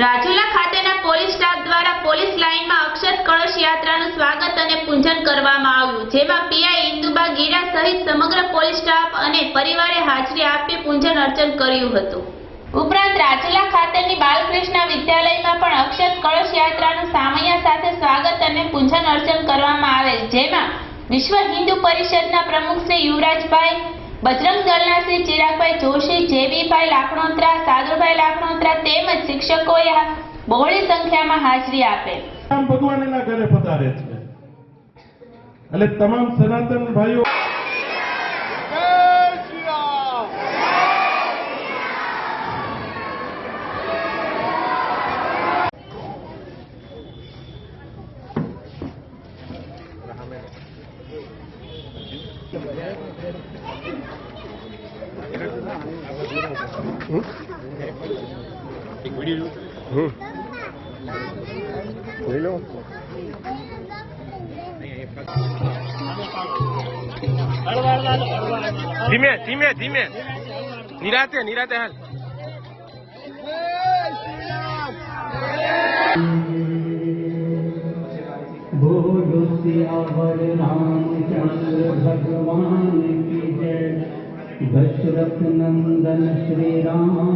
રાજુલા ખાતેના police staff દ્વારા police લાઇનમાં અક્ષત કળશ યાત્રાનું સ્વાગત અને પૂજન કરવામાં આવ્યું, જેમાં પીઆઈ ઇન્દુબા ગીરા સહિત સમગ્ર પોલીસ સ્ટાફ અને પરિવારે હાજરી આપી પૂજન અર્ચન કર્યું હતું. ઉપરાંત રાજુલા ખાતેની બાલકૃષ્ણ વિદ્યાલયમાં પણ અક્ષત કળશ યાત્રાનું સામૈયા સાથે સ્વાગત અને પૂજન અર્ચન કરવામાં આવેલ, જેમાં વિશ્વ હિન્દુ પરિષદના પ્રમુખ શ્રી યુવરાજભાઈ બજરંગ દળના શ્રી ચિરાગભાઈ જોશી જેવીભાઈ લાખણોત્રા સાદુભાઈ લાખણોત્રા તેમજ શિક્ષકોએ બહોળી સંખ્યામાં હાજરી આપે. ભગવાનના ઘરે પધારે છે. એટલે તમામ સનાતન ભાઈઓ એક વીડિયો હમ. જોઈ લો. ધીમે ધીમે ધીમે. નિરાતે નિરાતે હાલ. બોલો શ્રી અમર રામચંદ્ર ભગવાન કી જય. दशरथनन्दन श्रीराम।